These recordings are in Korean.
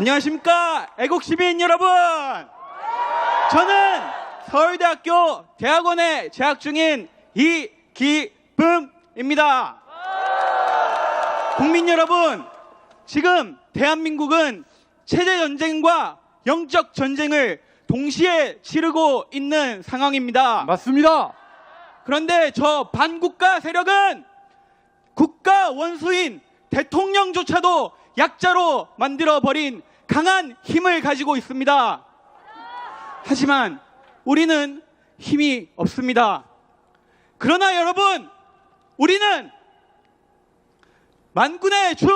안녕하십니까 애국 시민 여러분. 저는 서울대학교 대학원에 재학 중인 이기쁨입니다. 국민 여러분, 지금 대한민국은 체제 전쟁과 영적 전쟁을 동시에 치르고 있는 상황입니다. 맞습니다. 그런데 저 반국가 세력은 국가 원수인 대통령조차도 약자로 만들어버린 강한 힘을 가지고 있습니다. 하지만 우리는 힘이 없습니다. 그러나 여러분, 우리는 만군의 주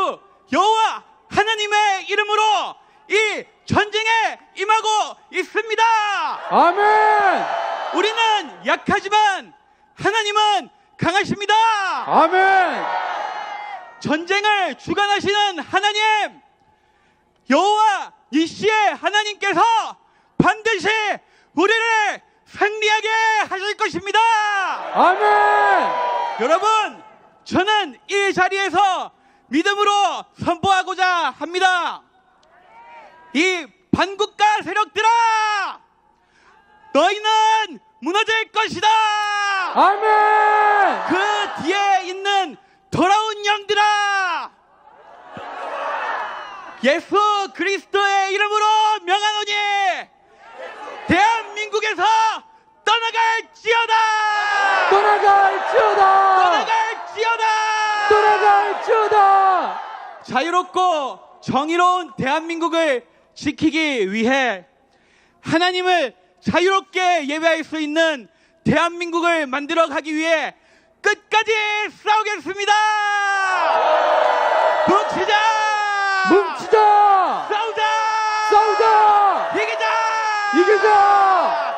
여호와 하나님의 이름으로 이 전쟁에 임하고 있습니다. 아멘! 우리는 약하지만 하나님은 강하십니다. 아멘! 전쟁을 주관하시는 하나님, 여호와 이시의 하나님께서 반드시 우리를 승리하게 하실 것입니다. 아멘! 여러분, 저는 이 자리에서 믿음으로 선포하고자 합니다. 이 반국가 세력들아, 너희는 무너질 것이다. 아멘! 그 뒤에 있는 돌아온 영들아 예수 그리스도의 이름으로 명하노니 대한민국에서 떠나갈지어다 떠나갈지어다! 떠나갈지어다 떠나갈지어다! 자유롭고 정의로운 대한민국을 지키기 위해 하나님을 자유롭게 예배할 수 있는 대한민국을 만들어 가기 위해 끝까지 싸우겠습니다. 뭉치자. 싸우자. 싸우자! 이기자. 이기자!